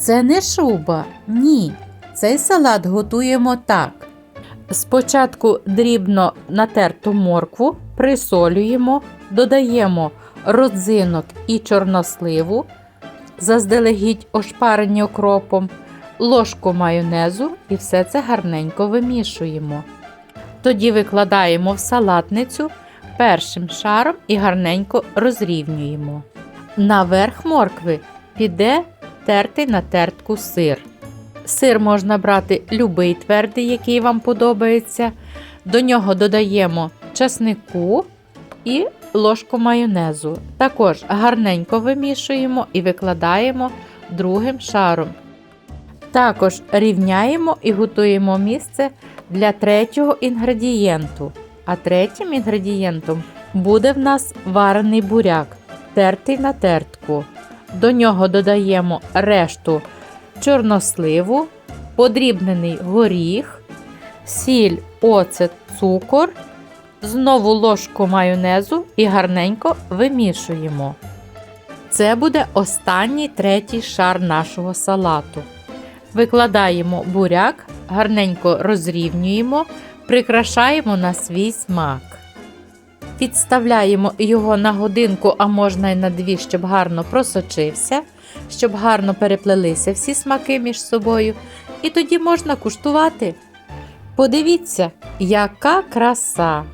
Це не шуба, ні. Цей салат готуємо так. Спочатку дрібно натерту моркву присолюємо, додаємо родзинок і чорносливу, заздалегідь ошпарені окропом, ложку майонезу і все це гарненько вимішуємо. Тоді викладаємо в салатницю першим шаром і гарненько розрівнюємо. Наверх моркви піде тертий на тертку сир. Сир можна брати любий твердий, який вам подобається. До нього додаємо часнику і ложку майонезу. Також гарненько вимішуємо і викладаємо другим шаром. Також рівняємо і готуємо місце для третього інгредієнту. А третім інгредієнтом буде в нас варений буряк, тертий на тертку. До нього додаємо решту чорносливу, подрібнений горіх, сіль, оцет, цукор, знову ложку майонезу і гарненько вимішуємо. Це буде останній третій шар нашого салату. Викладаємо буряк, гарненько розрівнюємо, прикрашаємо на свій смак. Підставляємо його на годинку, а можна й на дві, щоб гарно просочився, щоб гарно переплелися всі смаки між собою. І тоді можна куштувати. Подивіться, яка краса!